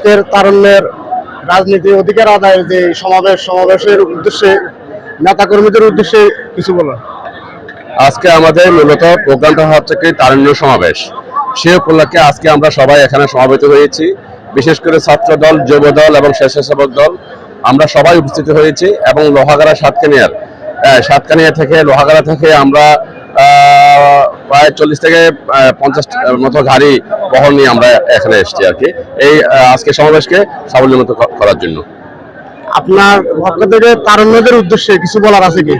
আজকের তারুণ্যের রাজনীতি অধিকার আদায়ের যে সমাবেশ, সমাবেশের উদ্দেশ্যে, নেতাকর্মীদের উদ্দেশ্যে কিছু বলো আজকে আমাদের মূলত প্রোগ্রামটা হচ্ছে কি তারুণ্য সমাবেশ। সে উপলক্ষে আজকে আমরা সবাই এখানে সমাবেত হয়েছি। বিশেষ করে ছাত্র দল যুব দল এবং স্বেচ্ছাসেবক দল, আমরা সবাই উপস্থিত হয়েছি এবং লোহাগাড়া সাতকানিয়ার সাতকানিয়া থেকে লোহাগাড়া থেকে আমরা প্রায় চল্লিশ থেকে পঞ্চাশ মতো গাড়ি বহন নিয়ে আমরা এখানে এসেছি আর কি। এই আজকে সমাবেশকে সাবলীমত ক- করার জন্য। আপনার পক্ষ থেকে উদ্দেশ্যে কিছু বলার আছে কি?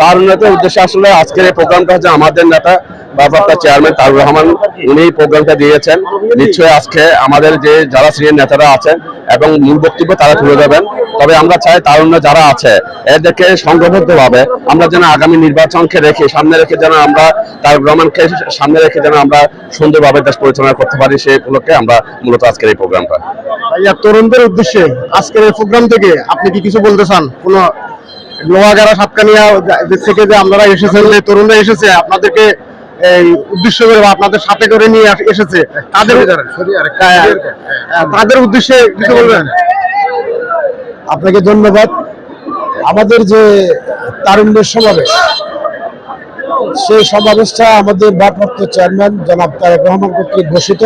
তার উন্নতির উদ্দেশ্যে আসলে আজকের এই প্রোগ্রামটা হচ্ছে আমাদের নেতা ভারপ্রাপ্ত চেয়ারম্যান তারুর রহমান, উনি এই প্রোগ্রামটা দিয়েছেন। নিশ্চয়ই আজকে আমাদের যে যারা সিনিয়র নেতারা আছেন এবং মূল বক্তব্য তারা তুলে দেবেন তবে আমরা চাই তারুণ্য যারা আছে, এদেরকে সংঘবদ্ধ ভাবে আমরা যেন আগামী নির্বাচনকে রেখে, সামনে রেখে যেন আমরা তারুর রহমানকে সামনে রেখে যেন আমরা সুন্দরভাবে দেশ পরিচালনা করতে পারি সেই উপলক্ষে আমরা মূলত আজকের এই প্রোগ্রামটা। তরুণদের উদ্দেশ্যে আজকের এই প্রোগ্রাম থেকে আপনি কি কিছু বলতে চান? কোনো লোহাগাড়া সাতকানিয়া যে- থেকে যে আপনারা এসেছেন যে তরুণরা এসেছে আপনাদেরকে এই উদ্দেশ্য করে বা আপনাদের সাথে করে নিয়ে এসেছে তাদের হ্যাঁ, তাদের উদ্দেশ্যে কিছু বলবেন? আপনাকে ধন্যবাদ। আমাদের যে তারুণ্যের সমাবেশ সেই সমাবেশটা আমাদের ভারপ্রাপ্ত চেয়ারম্যান জনাব তারেক রহমান কর্তৃক ঘোষিত।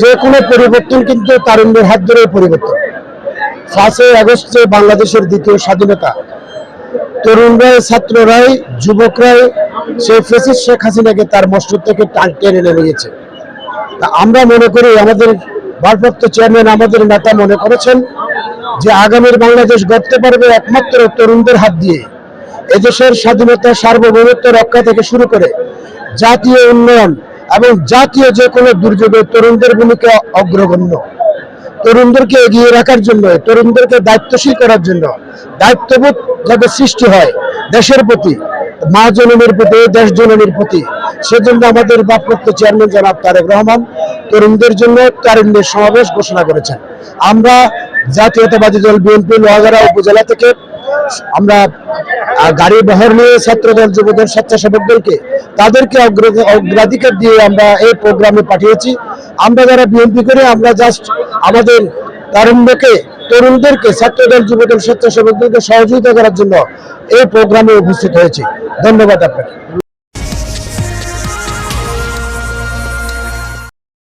যে কোনো পরিবর্তন কিন্তু তারুণ্যের হাত ধরে পরিবর্তন। পাঁচই আগস্টে বাংলাদেশের দ্বিতীয় স্বাধীনতা। তরুণরাই ছাত্ররাই যুবকরাই সেই ফেসিস শেখ হাসিনাকে তার মসজিদ থেকে টান টেনে নেমে গেছে তা আমরা মনে করি আমাদের ভারপ্রাপ্ত চেয়ারম্যান, আমাদের নেতা মনে করেছেন যে আগামীর বাংলাদেশ গড়তে পারবে একমাত্র তরুণদের হাত দিয়ে। এদেশের স্বাধীনতা সার্বভৌমত্ব রক্ষা থেকে শুরু করে জাতীয় উন্নয়ন এবং জাতীয় যে কোনো দুর্যোগে তরুণদের ভূমিকা অগ্রগণ্য। তরুণদেরকে এগিয়ে রাখার জন্য, তরুণদেরকে দায়িত্বশীল করার জন্য দায়িত্ববোধ যাতে সৃষ্টি হয় দেশের প্রতি, মা জননীর প্রতি, দেশ জননীর প্রতি, সেজন্য আমাদের ভারপ্রাপ্ত চেয়ারম্যান জনাব তারেক রহমান তরুণদের জন্য তারুণ্যের সমাবেশ ঘোষণা করেছেন। আমরা জাতীয়তাবাদী দল বিএনপি লোহাগাড়া উপজেলা থেকে আমরা গাড়ি বহর নিয়ে ছাত্রদল, যুবদল, স্বেচ্ছাসেবক দলকে তাদেরকে অগ্র- অগ্রাধিকার দিয়ে আমরা এই প্রোগ্রামে পাঠিয়েছি। আমরা যারা বিএনপি করে, আমরা জাস্ট আমাদের তারুণ্যকে, তরুণদেরকে, ছাত্রদল, যুবদল, স্বেচ্ছাসেবক দলকে সহযোগিতা করার জন্য এই প্রোগ্রামে উপস্থিত হয়েছি। ধন্যবাদ আপনাকে।